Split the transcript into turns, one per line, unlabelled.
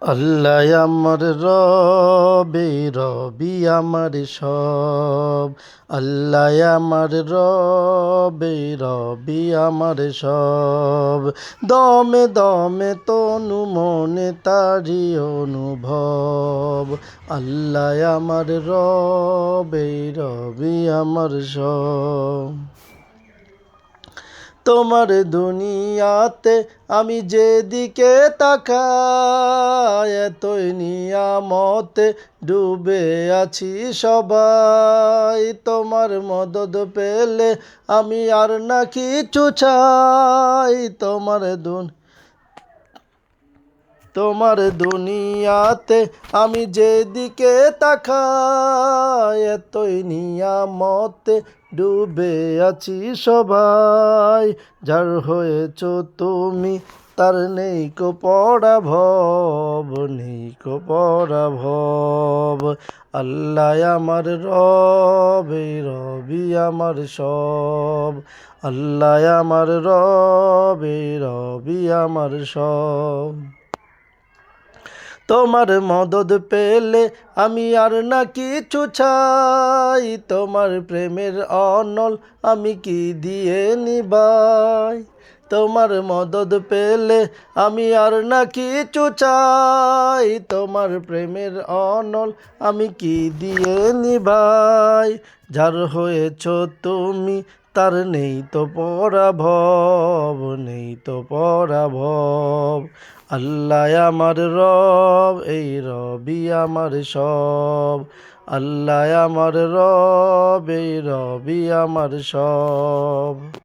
আল্লাহ আমার রবে, রবি আমার সব। আল্লাহ আমার রবে, রবি আমার সব। দমে দমে তনু মনে তারি অনুভব। আল্লাহ আমার রবে, রবি আমার সব। তোমার দুনিয়াতে আমি যেদিকে তাকাই, এতই নিয়ামতে ডুবে আছি সবাই। তোমার মদত পেলে আমি আর না কিছু চাই। তোমার দুন, তোমার দুনিয়াতে আমি যেদিকে তাকাই, এতই নিয়ামতে ডুবে আছি সবাই, যার হয়েছ তুমি, তার নেই কো পড়া ভব, নেই কো পড়া ভব। আল্লাহ আমার রবে রবি আমার সব। আল্লাহ আমার রবে রবি আমার সব। তোমার মদত পেলে আমি আর না কিছু চাই। তোমার প্রেমের অনল আমি কি দিয়ে নিবাই? তোমার মদত পেলে আমি আর না কিছু চাই। তোমার প্রেমের অনল আমি কি দিয়ে নিবাই? যার হয়েছ তুমি তার নেই তো পরাভব, নেই তো পরাভব। আল্লাহ আমার রব, এই রবি আমার সব। আল্লাহ আমার রব, এই রবি আমার সব।